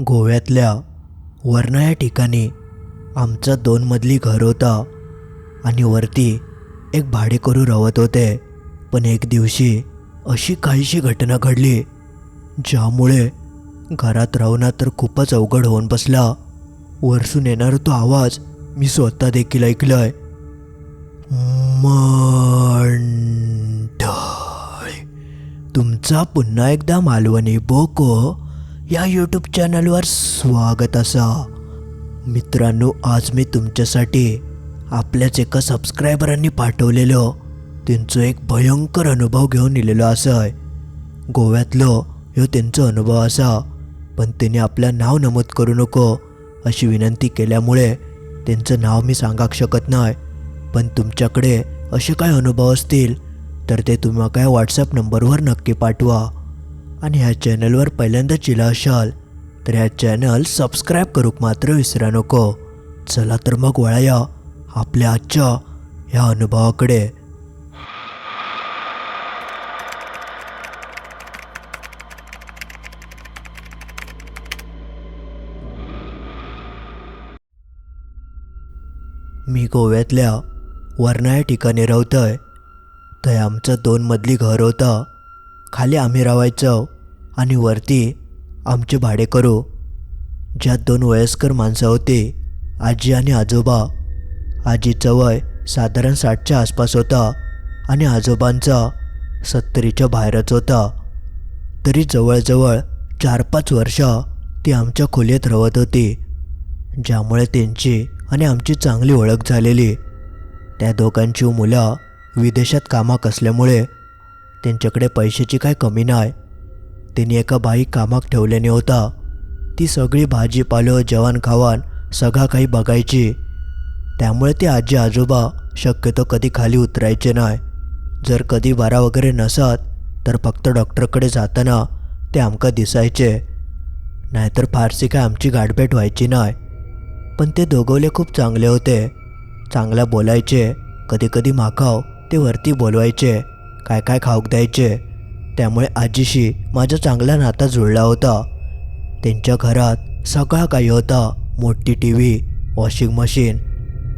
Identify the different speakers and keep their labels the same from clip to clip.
Speaker 1: गोव्यातल्या वर्णा या ठिकाणी आमचं दोन मजली घर होता. आणि वरती एक भाडेकरू राहत होते. पण एक दिवशी अशी काहीशी घटना घडली ज्यामुळे घरात राहणं तर खूपच अवघड होऊन बसला. वरसून येणारा तो आवाज मी स्वतः देखील ऐकलाय. मंडळ तुमचा पुन्हा एकदा मालवणी बोको या यूट्यूब चॅनलवर स्वागत असा. मित्रांनो आज मी तुमच्यासाठी आपल्याच एका सबस्क्रायबरांनी पाठवलेलं. त्यांचं एक भयंकर अनुभव घेऊन इलेलो असं गोव्यातलं ह्यो त्यांचा अनुभव असा. पण त्यांनी आपलं नाव नमूद करू नको अशी विनंती केल्यामुळे त्यांचं नाव मी सांगाक शकत नाही. पण तुमच्याकडे असे काय अनुभव असतील तर ते तुम्ही काय व्हॉट्सअप नंबरवर नक्की पाठवा. आणि ह्या चॅनलवर पहिल्यांदा चिला असाल तर ह्या चॅनल सबस्क्राईब करूक मात्र विसरा नको. चला तर मग वळाया आपल्या आजच्या ह्या अनुभवाकडे. मी गोव्यातल्या वर्णा या ठिकाणी राहतोय. तर आमचं दोन मजली घर होतं. खाली आम्ही रावायचो आणि वरती आमचे भाडेकरू ज्यात दोन वयस्कर माणसं होती आजी आणि आजोबा. आजीचं वय साधारण साठच्या आसपास होता आणि आजोबांचा सत्तरीच्या बाहेरच होता. तरी जवळजवळ चार पाच वर्ष ती आमच्या खोलीत राहत होती ज्यामुळे त्यांची आणि आमची चांगली ओळख झालेली. त्या दोघांची मुलं विदेशात कामाक असल्यामुळे त्यांच्याकडे पैशाची काय कमी नाही. त्यांनी एका बाई कामाक ठेवल्याने होता. ती सगळी भाजीपालं जेवण खावान सगळा काही बघायची. त्यामुळे ते आजी आजोबा शक्यतो कधी खाली उतरायचे नाही. जर कधी बारा वगैरे नसत तर फक्त डॉक्टरकडे जाताना ते आमका दिसायचे. नाहीतर फारशी काय आमची गाठभेट व्हायची नाही. पण ते दोघवले खूप चांगले होते. चांगला बोलायचे. कधी कधी माखाव ते वरती बोलवायचे. काय काय खाऊक द्यायचे. त्यामुळे आजीशी माझा चांगला नाता जुळला होता. त्यांच्या घरात सगळा काही होता. मोठी टी व्ही वॉशिंग मशीन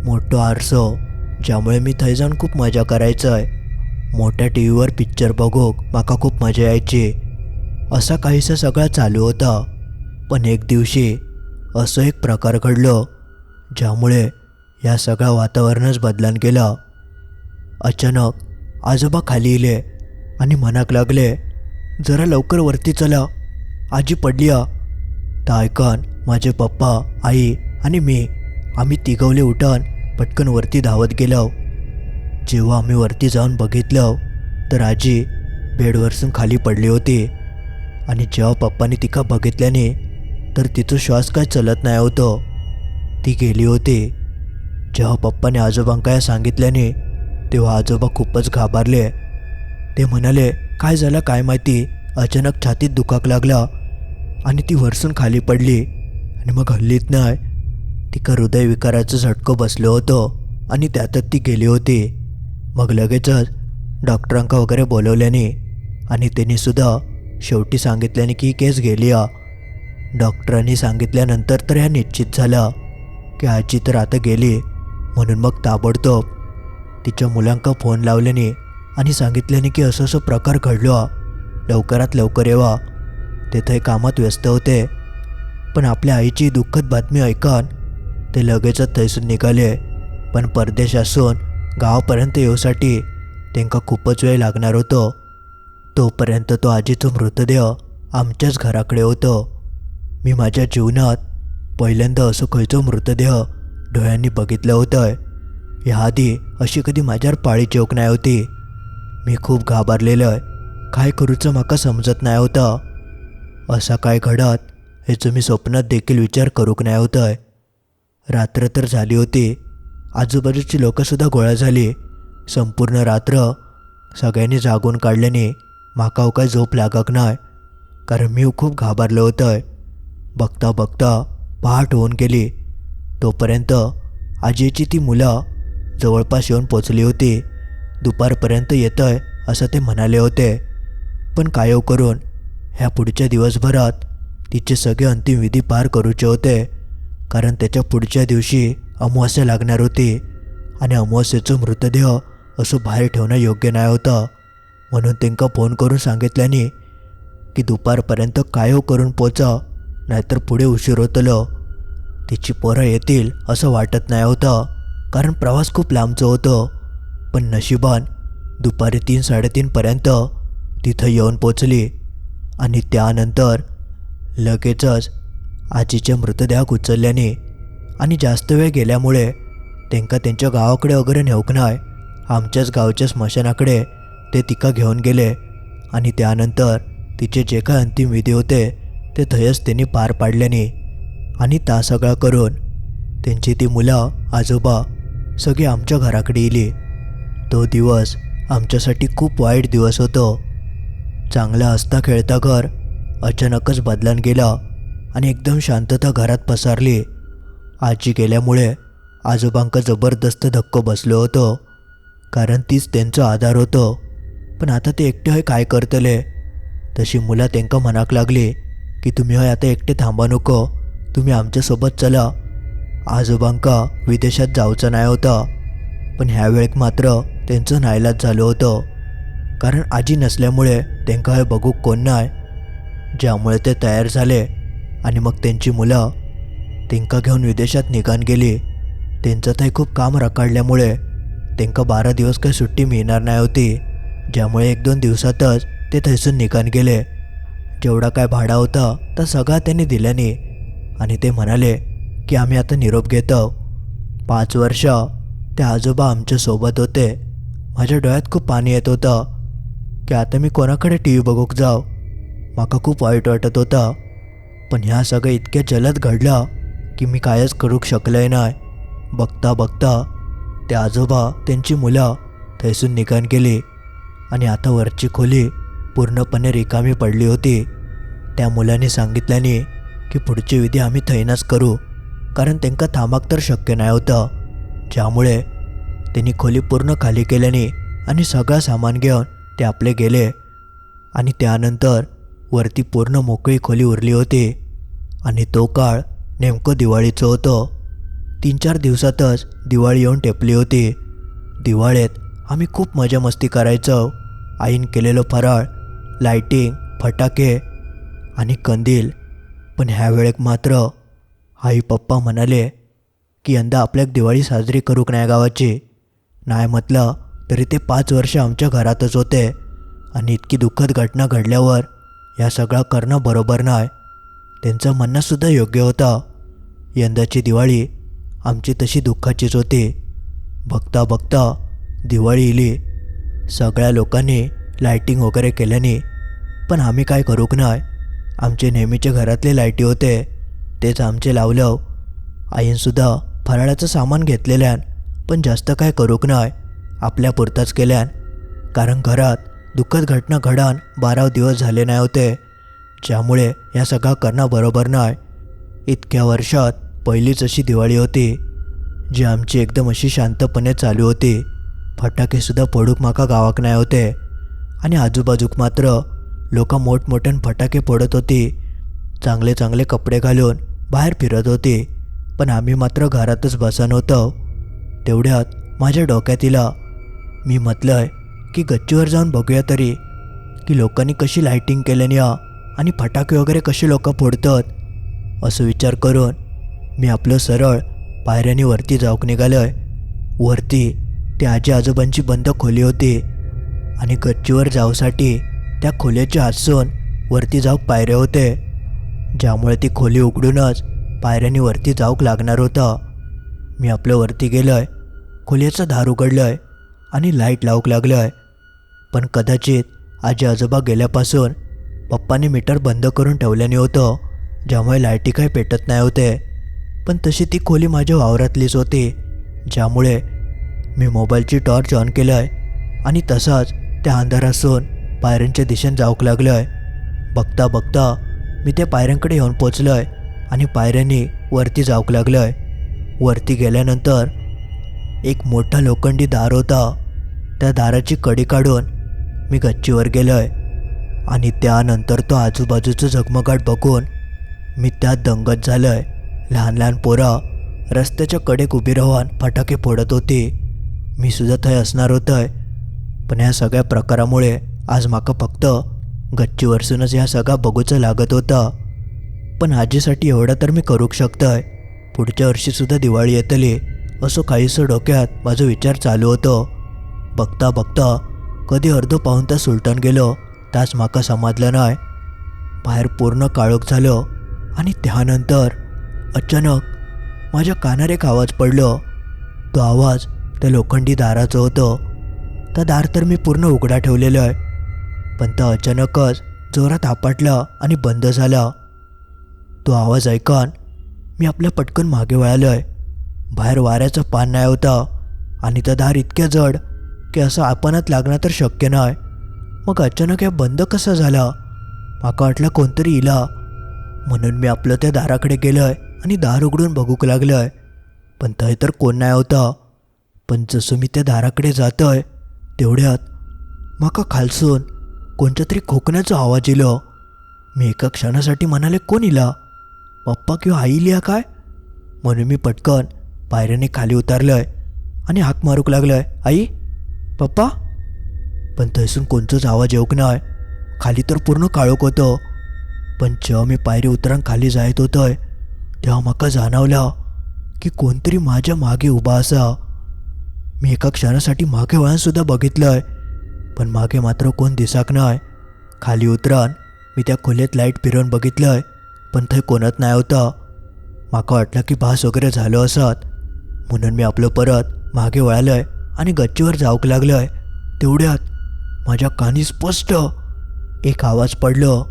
Speaker 1: मोठं आरसो ज्यामुळे मी थंय जाऊन खूप मजा करायचंय. मोठ्या टी व्हीवर पिक्चर बघूक माका खूप मजा यायची. असा काहीसा सगळा चालू होता. पण एक दिवशी असं एक प्रकार घडलो ज्यामुळे या सगळ्या वातावरणच बदलान गेलं अचानक आजोबा खाली इले. आणि मनाक लागले जरा लवकर वरती चला. आजी पडली आ. तर ऐकन माझे पप्पा आई आणि मी आम्ही तिघवले उठान पटकन वरती धावत गेलो जेव्हा आम्ही वरती जाऊन बघितलं तर आजी बेडवरसून खाली पडली होती. आणि जेव्हा पप्पाने तिका बघितल्याने तर तिचं श्वास काय चलत नाही होतं. ती गेली होती. जेव्हा पप्पाने आजोबांका सांगितल्याने तेव्हा आजोबा खूपच घाबरले. ते म्हणाले काय झालं काय माहिती? अचानक छातीत दुखाक लागला आणि ती वरसून खाली पडली आणि मग हल्लीत नाही. तिका हृदयविकाराचं झटकं बसलं होतं आणि त्यातच ती गेली होती. मग लगेचच डॉक्टरांका वगैरे बोलवल्याने आणि त्यांनी सुद्धा शेवटी सांगितल्याने की ही केस गेली आ डॉक्टरांनी सांगितल्यानंतर तर ह्या निश्चित झाला की आजी तर आता गेली म्हणून मग ताबडतोब तिच्या मुलांका फोन लावल्याने आणि सांगितल्याने की असं असं प्रकार घडलो. लवकरात लवकर येवा. ते थंय कामात व्यस्त होते. पण आपल्या आईची दुःखद बातमी ऐकन ते लगेचच थंयसून निघाले. पण परदेश असून गावापर्यंत येऊसाठी त्यांका खूपच वेळ लागणार होतो. तोपर्यंत तो आजीचा मृतदेह आमच्याच घराकडे होतो. मी माझ्या जीवनात पहिल्यांदा असं खयचो मृतदेह डोळ्यांनी बघितलं होतं. ह्याआधी अशी कधी माझ्यावर पाळी चौक नाही होती. मी खूप घाबरलेलं आहे. काय करूचं माका समजत नाही होतं. असा काय घडत ह्याचं मी स्वप्नात देखील विचार करूक नाही होतंय. रात्र तर झाली होती. आजूबाजूची लोकंसुद्धा गोळा झाली. संपूर्ण रात्र सगळ्यांनी जागून काढल्याने माका हो काय झोप लागक नाही. कारण मी खूप घाबरलो होतं बघता बघता पहाट होऊन गेली. तोपर्यंत आजीची ती मुलं जवळपास येऊन पोचली होती. दुपारपर्यंत येतंय असं ते म्हणाले होते. पण कायव करून ह्या पुढच्या दिवसभरात तिचे सगळे अंतिम विधी पार करूचे होते. कारण त्याच्या पुढच्या दिवशी अमावस्या लागणार होती आणि अमावस्येचं मृतदेह असं बाहेर ठेवणं योग्य नाही होतं. म्हणून त्यांका फोन करून सांगितल्याने की दुपारपर्यंत कायव करून पोचा नाहीतर पुढे उशीर होतलं. तिची पोरं येतील असं वाटत नाही होतं कारण प्रवास खूप लांबचं होतं. पण नशिबान दुपारी तीन साडेतीनपर्यंत तिथं येऊन पोचली आणि त्यानंतर लगेचच आजीचे मृतदेह उचलल्याने आणि जास्त वेळ गेल्यामुळे त्यांका त्यांच्या गावाकडे वगैरे नेऊक नाही आमच्याच गावच्या स्मशानाकडे ते तिका घेऊन गेले आणि त्यानंतर तिचे जे काय अंतिम विधी होते ते थयच त्यांनी पार पाडल्याने आणि ता सगळा करून त्यांची ती मुलं आजोबा सगळी आमच्या घराकडे येली तो दिवस आमच्यासाठी खूप वाईट दिवस होतो. चांगला असता खेळता घर अचानकच बदलान गेला आणि एकदम शांतता घरात पसरली. आजी गेल्यामुळे आजोबांका जबरदस्त धक्को बसलो होतो कारण तीच त्यांचा आधार होतो. पण आता ते एकटे हय काय करतले? तशी मुलं त्यांका मनाक लागली की तुम्ही हय आता एकटे थांबा नको तुम्ही आमच्यासोबत चला. आजोबांका विदेशात जाऊचं नाही होतं. पण ह्या वेळेक मात्र त्यांचं नाईलाज झालं होतं. कारण आजी नसल्यामुळे त्यांका हे बघू कोण नाही ज्यामुळे ते तयार झाले आणि मग त्यांची मुलं त्यांका घेऊन विदेशात निघान गेली. त्यांचं तर खूप काम रखडल्यामुळे त्यांका बारा दिवस काही सुट्टी मिळणार नाही होती. ज्यामुळे एक दोन दिवसातच ते थैसून निघान गेले. जेवढा काय भाडा होता तर सगळा त्यांनी दिल्याने. आणि ते म्हणाले की आम्ही आता निरोप घेतो. पाच वर्ष ते आजोबा आमच्यासोबत होते. माझ्या डोळ्यात खूप पाणी येत होतं. की आता मी कोणाकडे टी व्ही बघूक जाव माका खूप वाईट वाटत होतं. पण ह्या सगळं इतक्या जलद घडलं की मी कायच करूक शकलंय नाही बघता बघता ते आजोबा त्यांची मुलं थैसून निघण केली आणि आता वरची खोली पूर्णपणे रिकामी पडली होती. त्या मुलांनी सांगितल्याने की पुढची विधी आम्ही थैनच करू कारण त्यांका थांबाक तर शक्य नाही होतं. ज्यामुळे त्यांनी खोली पूर्ण खाली केल्याने आणि सगळं सामान घेऊन ते आपले गेले. आणि त्यानंतर वरती पूर्ण मोकळी खोली उरली होती. आणि तो काळ नेमकं दिवाळीचं होतं. तीन चार दिवसातच दिवाळी येऊन टेपली होती. दिवाळीत आम्ही खूप मजा मस्ती करायचो. आईन केलेलं फराळ लाईटिंग फटाके आणि कंदील. पण ह्या वेळेक मात्र आई पप्पा म्हणाले की यंदा आपल्याक दिवाळी साजरी करूक नाही गावाची. नाही म्हटलं तरी ते पाच वर्ष आमच्या घरातच होते. आणि इतकी दुःखद घटना घडल्यावर या सगळं करणं बरोबर नाही त्यांचं म्हणणंसुद्धा योग्य होतं. यंदाची दिवाळी आमची तशी दुःखाचीच होती. बघता बघता दिवाळी इली. सगळ्या लोकांनी लाईटिंग वगैरे केल्याने. पण आम्ही काय करूक नाही आमचे नेहमीचे घरातले लाईटी होते. तेच आमचे लावलं आईनसुद्धा फराळाचं सामान घेतलेल्यान पण जास्त काय करूक नाही आपल्या पुरताच केल्यान. कारण घरात दुःखद घटना घडान बारा दिवस झाले नाही होते ज्यामुळे या सगळा करणं बरोबर नाही इतक्या वर्षात पहिलीच अशी दिवाळी होती जी आमची एकदम अशी शांतपणे चालू होती. फटाकेसुद्धा पडूक माका गावाक नाही होते आणि आजूबाजूक मात्र लोक मोठमोठ्यान फटाके फोडत होती. चांगले चांगले कपडे घालून बाहेर फिरत होती. पण आम्ही मात्र घरातच बसन होतो. तेवढ्यात माझ्या डोक्यात तिला मी म्हटलंय की गच्चीवर जाऊन बघूया तरी की लोकांनी कशी लाईटिंग केल्याने आणि फटाके वगैरे कसे लोक फोडतात. असं विचार करून मी आपलं सरळ पायऱ्याने वरती जाऊक निघालोय. वरती ते आजी आजोबांची बंद खोली होती आणि गच्चीवर जाऊसाठी त्या खोलीच्या हातसून वरती जाऊक पायऱ्या होते ज्यामुळे ती खोली उघडूनच पायऱ्याने वरती जाऊक लागणार होतं. मी आपलं वरती गेलो आहे खोलीचं दार आहे आणि लाइट लावूक लागलोय. पण कदाचित आजी आजोबा गेल्यापासून पप्पाने मीटर बंद करून ठेवल्याने होतं ज्यामुळे लाईटी काही पेटत नाही होते. पण तशी ती खोली माझ्या वावरातलीच होती ज्यामुळे मी मोबाईलची टॉर्च ऑन केलं आहे आणि तसाच त्या अंधारासून पायऱ्यांच्या दिशेने जाऊक लागलो आहे बघता बघता मी त्या पायऱ्यांकडे येऊन पोचलो आहे आणि पायऱ्यांनी वरती जाऊक लागलं आहे वरती गेल्यानंतर एक मोठा लोखंडी दार होता. त्या दाराची कडी काढून मी गच्चीवर गेलो आहे आणि त्यानंतर तो आजूबाजूचं झगमगाट बघून मी त्यात दंगत झालंय. लहान लहान पोरं रस्त्याच्या कडेक उभी राहून फटाके फोडत होती. मी सुद्धा थंय असणार होतंय. पण ह्या सगळ्या प्रकारामुळे आज माका फक्त गच्चीवरसूनच ह्या सगळा बघूचं लागत होतं. पण आजीसाठी एवढं तर मी करूक शकतोय. पुढच्या वर्षीसुद्धा दिवाळी येतली असं काहीसं डोक्यात माझा विचार चालू होतो. बघता बघता कधी अर्धो पाऊन तास सुलटून गेलो तास माका समाजलं नाही बाहेर पूर्ण काळोख झालं आणि त्यानंतर अचानक माझ्या कानार एक आवाज पडलो. तो आवाज त्या लोखंडी दाराचं होतं. तर दार तर मी पूर्ण उघडा ठेवलेलं आहे. पण तो अचानकच जोरात आपटला आणि बंद झाला. तो आवाज ऐकून मी आपल्या पटकन मागे वळालो आहे. बाहेर वाऱ्याचं पान नाही होता आणि त्या दार इतक्या जड की असं आपणच लागणं तर शक्य नाही. मग अचानक हे बंद कसं झाला? माका वाटलं कोणतरी इला. म्हणून मी आपलं त्या दाराकडे गेलोय आणि दार उघडून बघूक लागलोय. पण थंय तर कोण नाही होतं. पण जसं मी त्या दाराकडे जातोय तेवढ्यात माका खालसून कोणत्या तरी खोकण्याचा आवाज इलो मी एका क्षणासाठी म्हणाले कोण इला? पप्पा किंवा आई लिहा काय? म्हणून मी पटकन पायऱ्याने खाली उतरलंय आणि हाक मारूक लागलोय. आई पप्पा? पण थंयसून कोणचंच आवाज येऊक नाही खाली तर पूर्ण काळोख होतं. पण जेव्हा मी पायरी उतरान खाली जायत होतोय तेव्हा म्हाका जाणवलं की कोणतरी माझ्या मागे उभा असा. मी एका क्षणासाठी मागे वळणसुद्धा बघितलंय पण मागे मात्र कोण दिसाक नाही खाली उतरान मी त्या खोलीत लाइट फिरवून बघितलंय. पण थंय कोणच नाही होता. माका वाटलं की भास वगैरे झालो असत. म्हणून मी आपलं परत मागे वळालोय आणि गच्चीवर जाऊक लागलोय. तेवढ्यात माझ्या कानी स्पष्ट एक आवाज पडलो.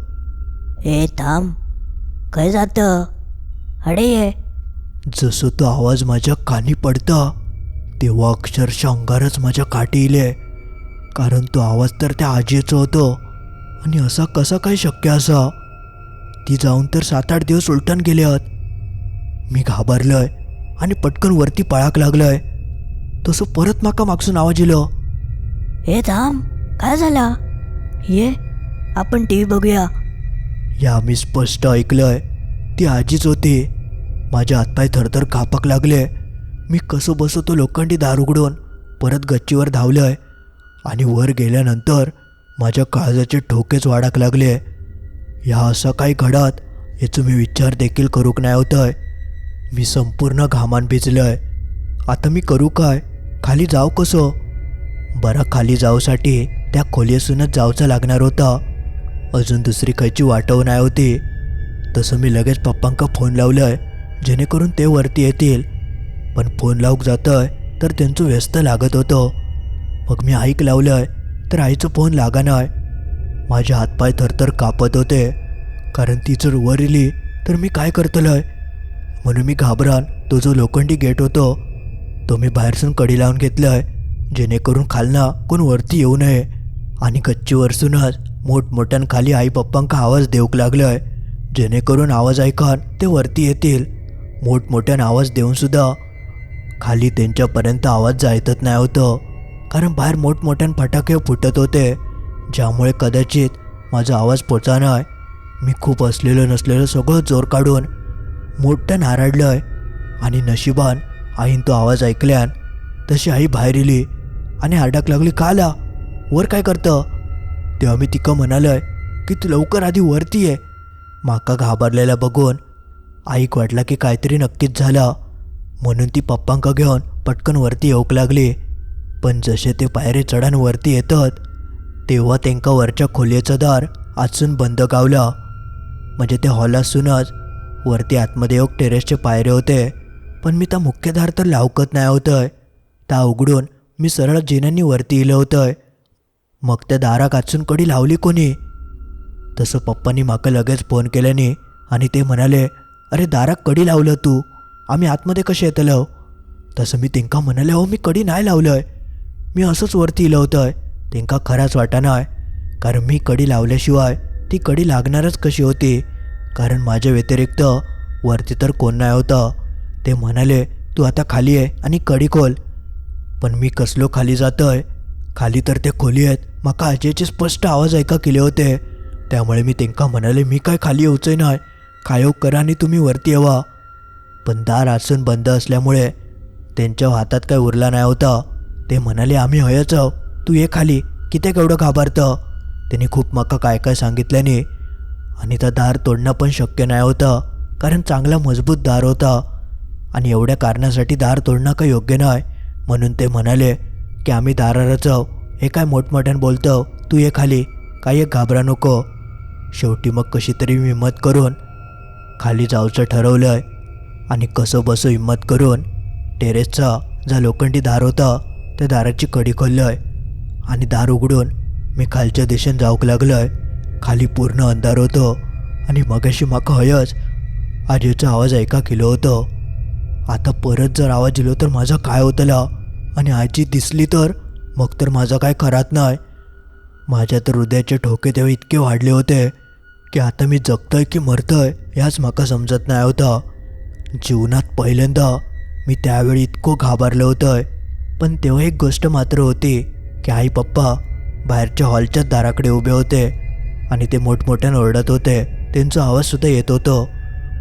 Speaker 2: ए थांब. खंय जात अडे ये.
Speaker 1: जसं तो आवाज माझ्या कानी पडता तेव्हा अक्षरशः अंगारच माझ्या काठी इले. कारण तो आवाज तर त्या आजीचं होतं. आणि असा कसा काय शक्य असा? ती जाऊन तर सात आठ दिवस उलटून गेल्यात मी घाबरलोय आणि पटकन वरती पळाक लागलोय. तसं परत माका मागसून आवाज इलो
Speaker 2: ए थांब काय झाला? ये आपण टी व्ही बघूया.
Speaker 1: या मी स्पष्ट ऐकलंय. ती आजीच होती. माझ्या हातपाय थरथर कापक लागले. मी कसं बसो तो लोखंडी दार उघडून परत गच्चीवर धावलोय आणि वर गेल्यानंतर माझ्या काळजाचे ठोकेच वाढाक लागले. ह्या असं काही घडत याचं मी विचार देखील करूक नाही होतंय. मी संपूर्ण घामान भिजलोय. आता मी करू काय? खाली जाऊ कसं? बरं खाली जाऊसाठी त्या खोलीसूनच जाऊचं लागणार होता. अजून दुसरी खयची वाटव नाही होती. तसं मी लगेच पप्पांका फोन लावलंय जेणेकरून ते वरती येतील. पण फोन लावूक जातोय तर त्यांचं व्यस्त लागत होतं. मग मी आईक लावलंय तर आईचं फोन लागा नाही. माझे हातपाय थरथर कापत होते. कारण ती जर वर इली तर मी काय करतलंय? म्हणून मी घाबरान. तो जो लोखंडी गेट होतो तो मी बाहेरसून कडी लावून घेतलाय. जेणेकरून खालना कोण वरती येऊ नये. आणि गच्चीवरसूनच मोठमोठ्यान खाली आई पप्पांका आवाज देऊक लागलाय. जेणेकरून आवाज ऐकून ते वरती येतील. मोठमोठ्यान आवाज देऊन सुद्धा खाली त्यांच्यापर्यंत आवाज जायतच नाही होतं. कारण बाहेर मोठमोठ्यान फटाके फुटत होते. ज्यामुळे कदाचित माझा आवाज पोचा आहे. मी खूप असलेलं नसलेलं सगळं जोर काढून मोठ्यान आहे. आणि नशिबान आईन तो आवाज ऐकल्यान तशी आई बाहेर येली आणि हार्डाक लागली काला वर काय करतं? तेव्हा मी तिका आहे की तू लवकर आधी वरती आहे माका घाबरलेला बघून आईक वाटला की काहीतरी नक्कीच झालं. म्हणून ती पप्पांका घेऊन पटकन वरती येऊक लागली. पण जसे ते पायरे चढान वरती येतात तेव्हा त्यांका वरच्या खोलीचं दार आजसून बंद गावला. म्हणजे ते हॉलासूनच वरती आतमध्ये एक टेरेसचे पायरे होते. पण मी त्या मुख्य दार तर लावकत नाही होतंय. त्या उघडून मी सरळ जिन्यांनी वरती इलं होतंय. मग त्या दाराक आजसून कडी लावली कोणी? तसं पप्पांनी माका लगेच फोन केल्याने आणि ते म्हणाले अरे दाराक कडी लावलं तू? आम्ही आतमध्ये कसे येतलं? तसं मी तेंका म्हणाले हो मी कडी नाही लावलंय. मी असंच वरती इलं होतंय. तेंका खराच वाटाना कारण मी कडी लावल्याशिवाय ती कडी लागणारच कशी होती? कारण माझ्या व्यतिरिक्त वरती तर कोण नाही होतं. ते म्हणाले तू आता खाली आहे आणि कडी खोल. पण मी कसलो खाली जातोय? खाली तर ते खोली आहेत. म्हाका आजीचे स्पष्ट आवाज ऐका केले होते. त्यामुळे मी तेंका म्हणाले मी काय खाली येऊचंय नाही कायोग करा आणि तुम्ही वरती यावा. पण दार आसून बंद असल्यामुळे त्यांच्या हातात काय उरला नाही होता. ते म्हणाले आम्ही हयच आहोत. तू ये खाली किती एवढं घाबरतं? त्याने खूप मका काय काय सांगितल्याने. आणि त्या दार तोडणं पण शक्य नाही होतं कारण चांगला मजबूत दार होता. आणि एवढ्या कारणासाठी दार तोडणं काही योग्य नाही म्हणून ते म्हणाले की आम्ही दारारच आहो हे काय मोठमोठ्यानं बोलतो? तू ये खाली काही एक घाबरा नको. शेवटी मग कशी तरी हिंमत करून खाली जाऊचं ठरवलं आहे आणि कसं बसं हिंमत करून टेरेसचा जा लोखंडी दार होता त्या दाराची कडी खोललंय. आणि दार उघडून मी खालच्या दिशेने जाऊक लागलोय. खाली पूर्ण अंधार होतो आणि मगाशी माका हयच आजीचा आवाज ऐका केलो होतो. आता परत जर आवाज दिलो तर माझा काय होतला? आणि आजी दिसली तर? मग तर माझा काय करत नाही माझ्या तर हृदयाचे ठोके तेव्हा इतके वाढले होते की आता मी जगतोय की मरतोय ह्याच माका समजत नाही होता. जीवनात पहिल्यांदा मी त्यावेळी इतकं घाबरलं होतं पण तेव्हा एक गोष्ट मात्र होती. की आई पप्पा बाहेरच्या हॉलच्याच दाराकडे उभे होते आणि ते मोठमोठ्यानं ओरडत होते. त्यांचा आवाजसुद्धा येत होतो.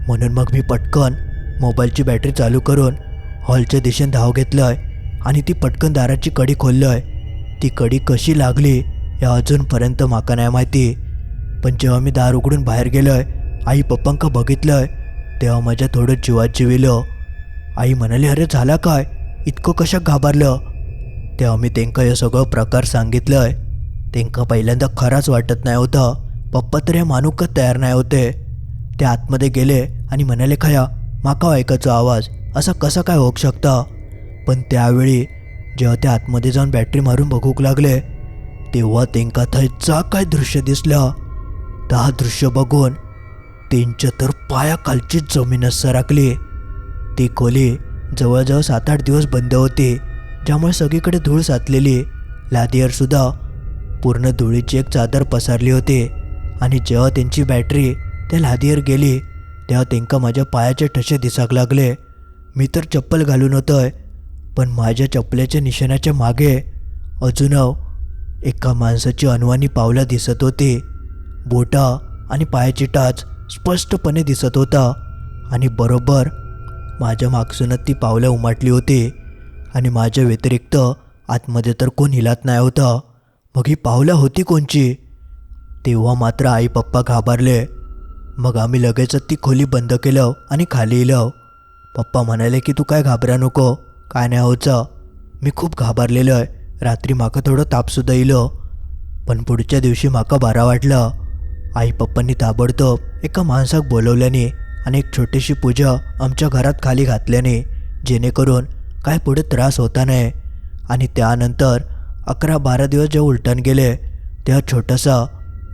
Speaker 1: म्हणून मग मी पटकन मोबाईलची बॅटरी चालू करून हॉलच्या दिशेने धाव घेतलंय आणि ती पटकन दाराची कडी खोललंय. ती कडी कशी लागली या अजूनपर्यंत माका नाही माहिती. पण जेव्हा मी दार उघडून बाहेर गेलोय आई पप्पांका बघितलंय तेव्हा माझ्या थोडं जीवात जिविलं. आई म्हणाली अरे झाला काय? इतकं कशा घाबरलं? तेव्हा मी त्यांका हे सगळं प्रकार सांगितलंय. त्यांका पहिल्यांदा खराच वाटत नाही होतं. पप्पा तर हे मानूकच तयार नाही होते. ते आतमध्ये गेले आणि म्हणाले खया माका ऐकायचो आवाज. असा कसा काय होऊ शकता? पण त्यावेळी जेव्हा ते आतमध्ये जाऊन बॅटरी मारून बघूक लागले तेव्हा तेंका थंयचा काय दृश्य दिसलं? तर हा दृश्य बघून त्यांच्या तर पायाखालचीच जमीनच सरकली ती खोली जवळजवळ सात आठ दिवस बंद होती. ज्यामुळे सगळीकडे धूळ साचलेली लादीवरसुद्धा पूर्ण धुळीची एक चादर पसरली होती. आणि जेव्हा त्यांची बॅटरी त्या लादीवर गेली तेव्हा त्यांका माझ्या पायाचे ठसे दिसाक लागले. मी तर चप्पल घालून होतोय पण माझ्या चपल्याच्या निशाणाच्या मागे अजून एका माणसाची अनवाणी पावलं दिसत होती. बोटा आणि पायाची टाच स्पष्टपणे दिसत होता. आणि बरोबर माझ्या मागसूनच ती पावलं उमाटली होती. आणि माझ्या व्यतिरिक्त आतमध्ये तर कोण हिलात नाही होता. मग ही पावलं होती कोणची? तेव्हा मात्र आई पप्पा घाबरले. मग आम्ही लगेचच ती खोली बंद केलं आणि खाली इलं. पप्पा म्हणाले की तू काय घाबरा नको काय नाही होचं मी खूप घाबरलेलो आहे. रात्री माका थोडं तापसुद्धा इलं. पण पुढच्या दिवशी माका बारा वाटलं. आई पप्पांनी ताबडतोब एका माणसाक बोलवल्याने आणि एक छोटीशी पूजा आमच्या घरात खाली घातल्याने जेणेकरून काय पुढे त्रास होता नाही. आणि त्यानंतर अकरा बारा दिवस जेव्हा उलटण गेले तेव्हा छोटंसं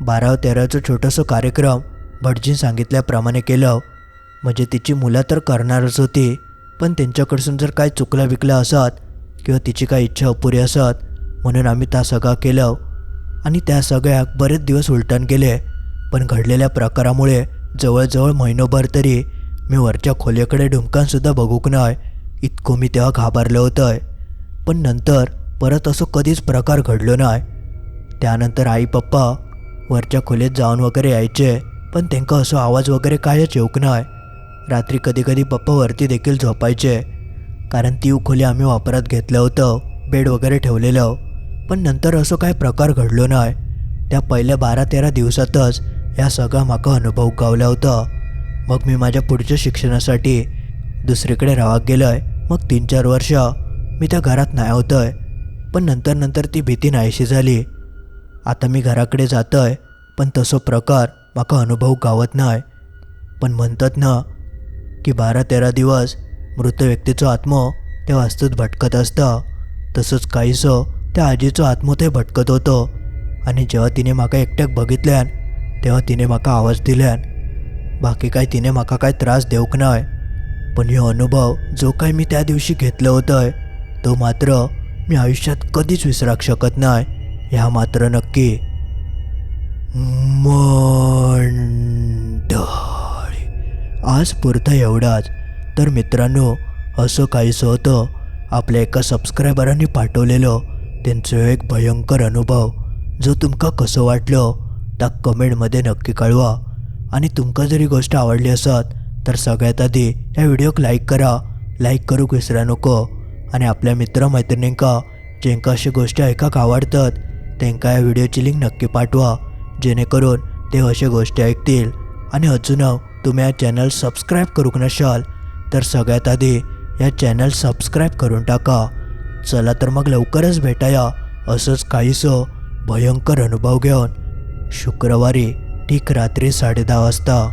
Speaker 1: बारा तेराचं छोटंसं कार्यक्रम भटजीन सांगितल्याप्रमाणे केलं. म्हणजे तिची मुलं तर करणारच होती पण त्यांच्याकडसून जर काय चुकलं विकलं असत किंवा तिची काय इच्छा अपुरी असत म्हणून आम्ही त्या सगळा केलं. आणि त्या सगळ्याक बरेच दिवस उलटण गेले पण घडलेल्या प्रकारामुळे जवळजवळ महिनोभर तरी मी वरच्या खोलीकडे ढुमकानसुद्धा बघूक नाही. इतकं मी तेव्हा घाबरलं होतं पण नंतर परत असं कधीच प्रकार घडलो नाही. त्यानंतर आई पप्पा वरच्या खोलीत जाऊन वगैरे यायचे पण त्यांका असं आवाज वगैरे कायच येऊक नाही. रात्री कधी कधी पप्पा वरती देखील झोपायचे कारण ती खोली आम्ही वापरात घेतलं होतं बेड वगैरे ठेवलेलं. पण नंतर असं काय प्रकार घडलो नाही. त्या पहिल्या बारा तेरा दिवसातच या सगळा माका अनुभव गावला होता. मग मी माझ्या पुढच्या शिक्षणासाठी दुसरीकडे रावाक आहे मग तीन चार वर्ष मी त्या घरात नाही होतोय पण नंतर नंतर ती भीती नाहीशी झाली. आता मी घराकडे जातोय पण तसो प्रकार माका अनुभव गावत नाही पण म्हणतात ना की बारा तेरा दिवस मृत व्यक्तीचो आत्मो त्या वास्तूत भटकत असता तसंच काहीसं त्या आजीचो आत्मो ते भटकत होतो. आणि जेव्हा तिने माका एकट्याक बघितल्यान तेव्हा तिने माका आवाज दिल्यान बाकी काय तिने माका काय त्रास देऊक नाही पण हे अनुभव जो काय मी त्या दिवशी घेतलं होतं तो मात्र मी आयुष्यात कधीच विसराक शकत नाही. ह्या मात्र नक्की मंडळी. आज पुरतं एवढाच. तर मित्रांनो असं काहीसं होतं. आपल्या एका सबस्क्रायबरांनी पाठवलेलं त्यांचं एक भयंकर अनुभव. जो तुमका कसं वाटलं त्या कमेंटमध्ये नक्की कळवा. आणि तुमकां जरी गोष्ट आवडली असत तर सगळ्यात आधी ह्या व्हिडिओक लाईक करा. लाईक करूक विसरा नको. आणि आपल्या मित्र मैत्रिणींका जेंका अशी गोष्टी ऐकाक आवडतात त्यांका ह्या व्हिडिओची लिंक नक्की पाठवा. जेणेकरून ते अशा गोष्टी ऐकतील. आणि अजून तुम्ही या चॅनल सबस्क्राईब करूक नशाल तर सगळ्यात आधी या चॅनल सबस्क्राईब करून टाका. चला तर मग लवकरच भेटाया. असंच काहीसं भयंकर अनुभव घेऊन. शुक्रवारी ठीक रात्री साडे दहा वाजता.